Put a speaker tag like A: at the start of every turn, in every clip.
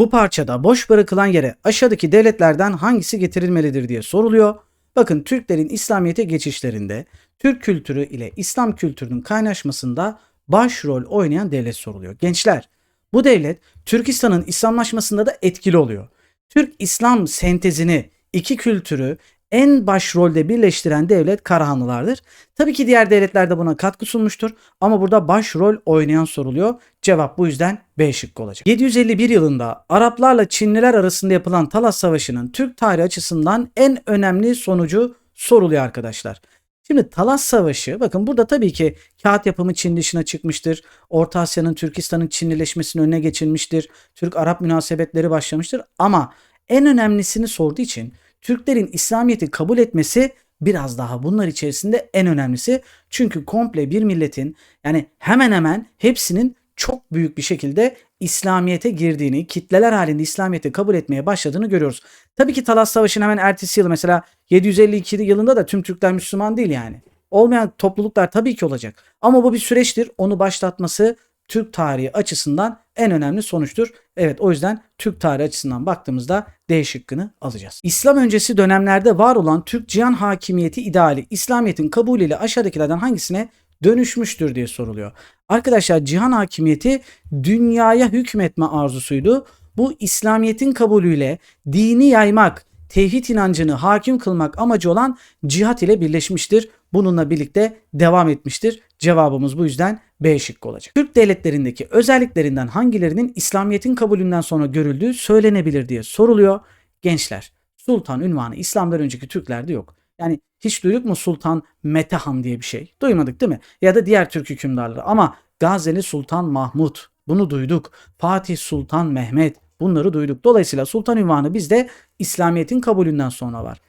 A: Bu parçada boş bırakılan yere aşağıdaki devletlerden hangisi getirilmelidir diye soruluyor. Bakın Türklerin İslamiyet'e geçişlerinde Türk kültürü ile İslam kültürünün kaynaşmasında başrol oynayan devlet soruluyor. Gençler bu devlet Türkistan'ın İslamlaşmasında da etkili oluyor. Türk-İslam sentezini, iki kültürü en başrolde birleştiren devlet Karahanlılardır. Tabii ki diğer devletler de buna katkı sunmuştur ama burada başrol oynayan soruluyor. Cevap bu yüzden B şıkkı olacak. 751 yılında Araplarla Çinliler arasında yapılan Talas Savaşı'nın Türk tarihi açısından en önemli sonucu soruluyor arkadaşlar. Şimdi Talas Savaşı bakın burada tabii ki kağıt yapımı Çin dışına çıkmıştır. Orta Asya'nın Türkistan'ın Çinlileşmesinin önüne geçilmiştir. Türk-Arap münasebetleri başlamıştır. Ama en önemlisini sorduğu için Türklerin İslamiyet'i kabul etmesi biraz daha bunlar içerisinde en önemlisi. Çünkü komple bir milletin yani hemen hemen hepsinin çok büyük bir şekilde İslamiyet'e girdiğini, kitleler halinde İslamiyet'i kabul etmeye başladığını görüyoruz. Tabii ki Talas Savaşı'nın hemen ertesi yıl mesela 752 yılında da tüm Türkler Müslüman değil yani. Olmayan topluluklar tabii ki olacak. Ama bu bir süreçtir. Onu başlatması Türk tarihi açısından en önemli sonuçtur. Evet o yüzden Türk tarihi açısından baktığımızda D şıkkını alacağız. İslam öncesi dönemlerde var olan Türk cihan hakimiyeti ideali İslamiyet'in kabulüyle aşağıdakilerden hangisine dönüşmüştür diye soruluyor. Arkadaşlar cihan hakimiyeti dünyaya hükmetme arzusuydu. Bu İslamiyet'in kabulüyle dini yaymak, tevhid inancını hakim kılmak amacı olan cihat ile birleşmiştir. Bununla birlikte devam etmiştir. Cevabımız bu yüzden B şıkkı olacak. Türk devletlerindeki özelliklerinden hangilerinin İslamiyet'in kabulünden sonra görüldüğü söylenebilir diye soruluyor. Gençler, sultan ünvanı İslam'dan önceki Türklerde yok. Yani hiç duyduk mu Sultan Metehan diye bir şey? Duymadık değil mi? Ya da diğer Türk hükümdarları ama Gazeli Sultan Mahmut bunu duyduk. Fatih Sultan Mehmet bunları duyduk. Dolayısıyla sultan ünvanı bizde İslamiyet'in kabulünden sonra var.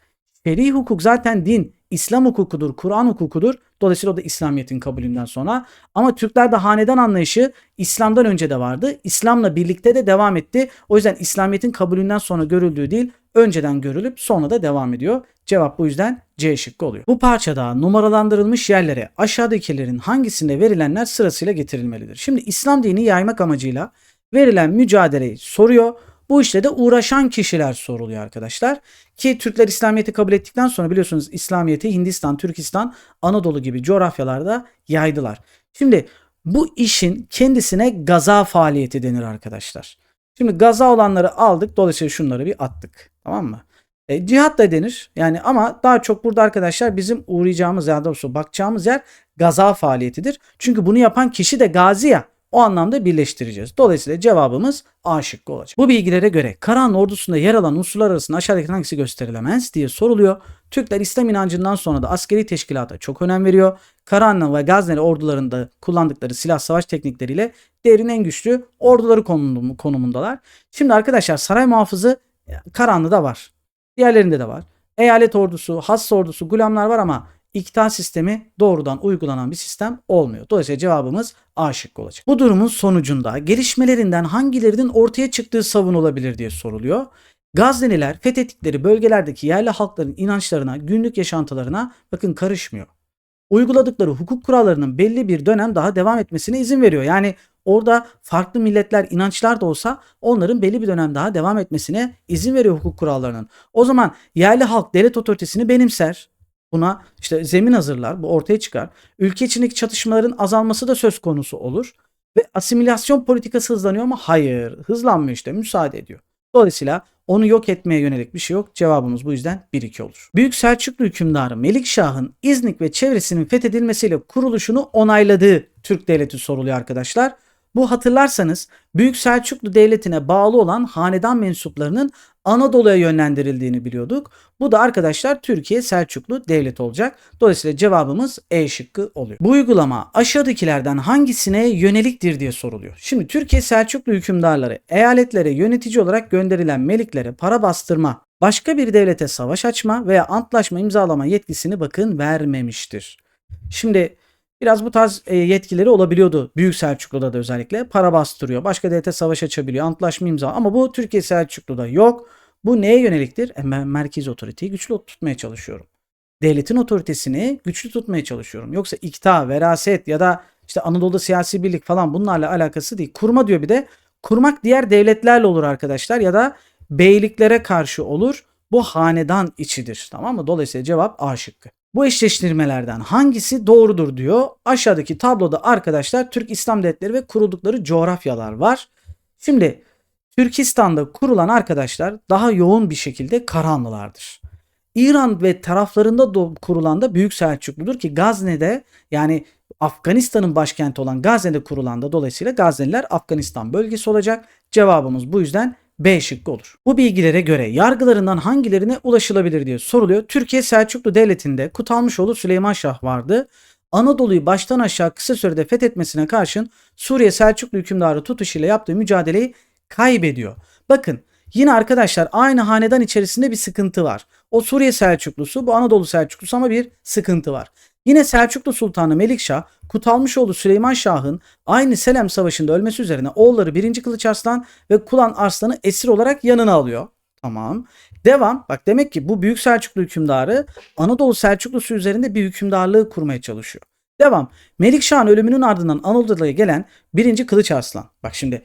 A: Şer'i hukuk zaten din, İslam hukukudur, Kur'an hukukudur. Dolayısıyla o da İslamiyet'in kabulünden sonra. Ama Türklerde hanedan anlayışı İslam'dan önce de vardı. İslam'la birlikte de devam etti. O yüzden İslamiyet'in kabulünden sonra görüldüğü değil, önceden görülüp sonra da devam ediyor. Cevap bu yüzden C şıkkı oluyor. Bu parçada numaralandırılmış yerlere aşağıdakilerin hangisinde verilenler sırasıyla getirilmelidir. Şimdi İslam dini yaymak amacıyla verilen mücadeleyi soruyor. Bu işle de uğraşan kişiler soruluyor arkadaşlar. Ki Türkler İslamiyet'i kabul ettikten sonra biliyorsunuz İslamiyet'i Hindistan, Türkistan, Anadolu gibi coğrafyalarda yaydılar. Şimdi bu işin kendisine gaza faaliyeti denir arkadaşlar. Şimdi gaza olanları aldık. Dolayısıyla şunları bir attık. Tamam mı? E, cihat da denir. Yani ama daha çok burada arkadaşlar bizim uğrayacağımız ya doğrusu bakacağımız yer gaza faaliyetidir. Çünkü bunu yapan kişi de gazi ya. O anlamda birleştireceğiz. Dolayısıyla cevabımız A şıkkı olacak. Bu bilgilere göre Karahan ordusunda yer alan unsurlar arasında aşağıdaki hangisi gösterilemez diye soruluyor. Türkler İslam inancından sonra da askeri teşkilata çok önem veriyor. Karahanlı ve Gazneli ordularında kullandıkları silah savaş teknikleriyle devrin en güçlü orduları konumundalar. Şimdi arkadaşlar saray muhafızı Karahanlı'da var. Diğerlerinde de var. Eyalet ordusu, has ordusu, gulamlar var ama iktidar sistemi doğrudan uygulanan bir sistem olmuyor. Dolayısıyla cevabımız A şıkkı olacak. Bu durumun sonucunda gelişmelerinden hangilerinin ortaya çıktığı savunulabilir diye soruluyor. Gazneliler fethettikleri bölgelerdeki yerli halkların inançlarına, günlük yaşantılarına bakın karışmıyor. Uyguladıkları hukuk kurallarının belli bir dönem daha devam etmesine izin veriyor. Yani orada farklı milletler, inançlar da olsa onların belli bir dönem daha devam etmesine izin veriyor hukuk kurallarının. O zaman yerli halk devlet otoritesini benimser buna işte zemin hazırlar. Bu ortaya çıkar. Ülke içindeki çatışmaların azalması da söz konusu olur. Ve asimilasyon politikası hızlanıyor mu? Hayır. Hızlanmıyor işte. Müsaade ediyor. Dolayısıyla onu yok etmeye yönelik bir şey yok. Cevabımız bu yüzden 1-2 olur. Büyük Selçuklu hükümdarı Melikşah'ın İznik ve çevresinin fethedilmesiyle kuruluşunu onayladığı Türk devleti soruluyor arkadaşlar. Bu hatırlarsanız Büyük Selçuklu Devleti'ne bağlı olan hanedan mensuplarının Anadolu'ya yönlendirildiğini biliyorduk. Bu da arkadaşlar Türkiye Selçuklu Devleti olacak. Dolayısıyla cevabımız E şıkkı oluyor. Bu uygulama aşağıdakilerden hangisine yöneliktir diye soruluyor. Şimdi Türkiye Selçuklu hükümdarları eyaletlere yönetici olarak gönderilen meliklere para bastırma, başka bir devlete savaş açma veya antlaşma imzalama yetkisini bakın vermemiştir. Şimdi Biraz bu tarz e, yetkileri olabiliyordu. Büyük Selçuklu'da da özellikle para bastırıyor. Başka devlete savaş açabiliyor. Antlaşma imza. Ama bu Türkiye Selçuklu'da yok. Bu neye yöneliktir? E, ben merkez otoriteyi güçlü tutmaya çalışıyorum. Devletin otoritesini güçlü tutmaya çalışıyorum. Yoksa ikta, veraset ya da işte Anadolu'da siyasi birlik falan bunlarla alakası değil. Kurma diyor bir de. Kurmak diğer devletlerle olur arkadaşlar ya da beyliklere karşı olur. Bu hanedan içidir. Tamam mı? Dolayısıyla cevap A şıkkı. Bu eşleştirmelerden hangisi doğrudur diyor. Aşağıdaki tabloda arkadaşlar Türk İslam devletleri ve kuruldukları coğrafyalar var. Şimdi Türkistan'da kurulan arkadaşlar daha yoğun bir şekilde Karahanlılardır. İran ve taraflarında kurulan da Büyük Selçukludur ki Gazne'de yani Afganistan'ın başkenti olan Gazne'de kurulan da dolayısıyla Gazneliler Afganistan bölgesi olacak. Cevabımız bu yüzden B şıkkı olur. Bu bilgilere göre yargılarından hangilerine ulaşılabilir diye soruluyor. Türkiye Selçuklu Devleti'nde Kutalmışoğlu Süleyman Şah vardı. Anadolu'yu baştan aşağı kısa sürede fethetmesine karşın Suriye Selçuklu hükümdarı Tutuş ile yaptığı mücadeleyi kaybediyor. Bakın yine arkadaşlar aynı hanedan içerisinde bir sıkıntı var. O Suriye Selçuklusu bu Anadolu Selçuklusu ama bir sıkıntı var. Yine Selçuklu Sultanı Melikşah Kutalmışoğlu Süleyman Şah'ın aynı Selem Savaşı'nda ölmesi üzerine oğulları 1. Kılıç Arslan ve Kulan Arslan'ı esir olarak yanına alıyor. Tamam. Devam. Bak demek ki bu Büyük Selçuklu hükümdarı Anadolu Selçuklusu üzerinde bir hükümdarlığı kurmaya çalışıyor. Devam. Melikşah'ın ölümünün ardından Anadolu'ya gelen 1. Kılıç Arslan. Bak şimdi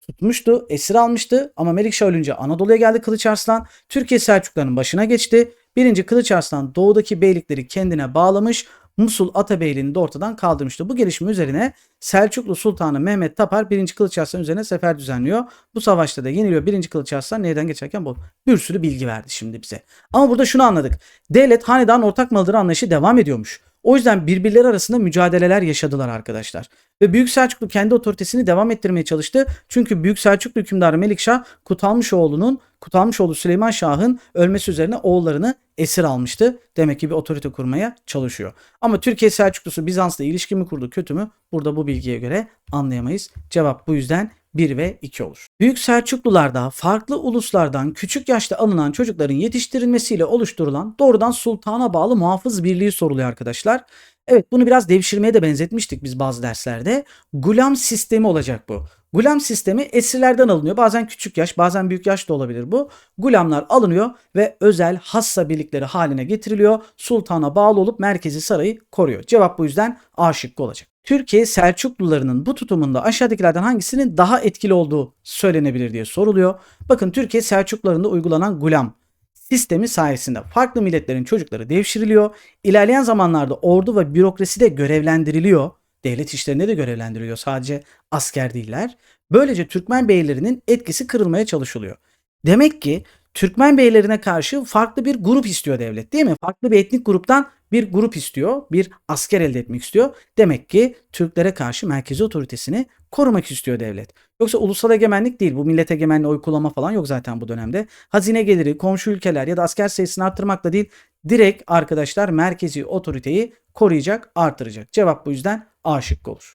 A: tutmuştu, esir almıştı ama Melikşah ölünce Anadolu'ya geldi Kılıç Arslan. Türkiye Selçukluların başına geçti. 1. Kılıç Arslan doğudaki beylikleri kendine bağlamış. Musul Atabeyliğini de ortadan kaldırmıştı. Bu gelişme üzerine Selçuklu Sultanı Mehmet Tapar 1. Kılıç Arslan üzerine sefer düzenliyor. Bu savaşta da yeniliyor. 1. Kılıç Arslan nehirden geçerken bu bir sürü bilgi verdi şimdi bize. Ama burada şunu anladık. Devlet hanedan ortak malıdır anlayışı devam ediyormuş. O yüzden birbirleri arasında mücadeleler yaşadılar arkadaşlar. Ve Büyük Selçuklu kendi otoritesini devam ettirmeye çalıştı. Çünkü Büyük Selçuklu hükümdarı Melikşah Kutalmışoğlu'nun Kutalmışoğlu Süleyman Şah'ın ölmesi üzerine oğullarını esir almıştı. Demek ki bir otorite kurmaya çalışıyor. Ama Türkiye Selçuklusu Bizans'la ilişki mi kurdu kötü mü? Burada bu bilgiye göre anlayamayız. Cevap bu yüzden 1 ve 2 olur. Büyük Selçuklularda farklı uluslardan küçük yaşta alınan çocukların yetiştirilmesiyle oluşturulan doğrudan sultana bağlı muhafız birliği soruluyor arkadaşlar. Evet bunu biraz devşirmeye de benzetmiştik biz bazı derslerde. Gulam sistemi olacak bu. Gulam sistemi esirlerden alınıyor. Bazen küçük yaş, bazen büyük yaş da olabilir bu. Gulamlar alınıyor ve özel hassa birlikleri haline getiriliyor. Sultana bağlı olup merkezi sarayı koruyor. Cevap bu yüzden A şıkkı olacak. Türkiye Selçuklularının bu tutumunda aşağıdakilerden hangisinin daha etkili olduğu söylenebilir diye soruluyor. Bakın Türkiye Selçuklularında uygulanan gulam sistemi sayesinde farklı milletlerin çocukları devşiriliyor. İlerleyen zamanlarda ordu ve bürokrasi de görevlendiriliyor. Devlet işlerinde de görevlendiriliyor. Sadece asker değiller. Böylece Türkmen beylerinin etkisi kırılmaya çalışılıyor. Demek ki Türkmen beylerine karşı farklı bir grup istiyor devlet değil mi? Farklı bir etnik gruptan bir grup istiyor, bir asker elde etmek istiyor. Demek ki Türklere karşı merkezi otoritesini korumak istiyor devlet. Yoksa ulusal egemenlik değil. Bu millet egemenliği oy kullanma falan yok zaten bu dönemde. Hazine geliri, komşu ülkeler ya da asker sayısını arttırmakla değil, direkt arkadaşlar merkezi otoriteyi koruyacak, artıracak. Cevap bu yüzden A şıkkı olur.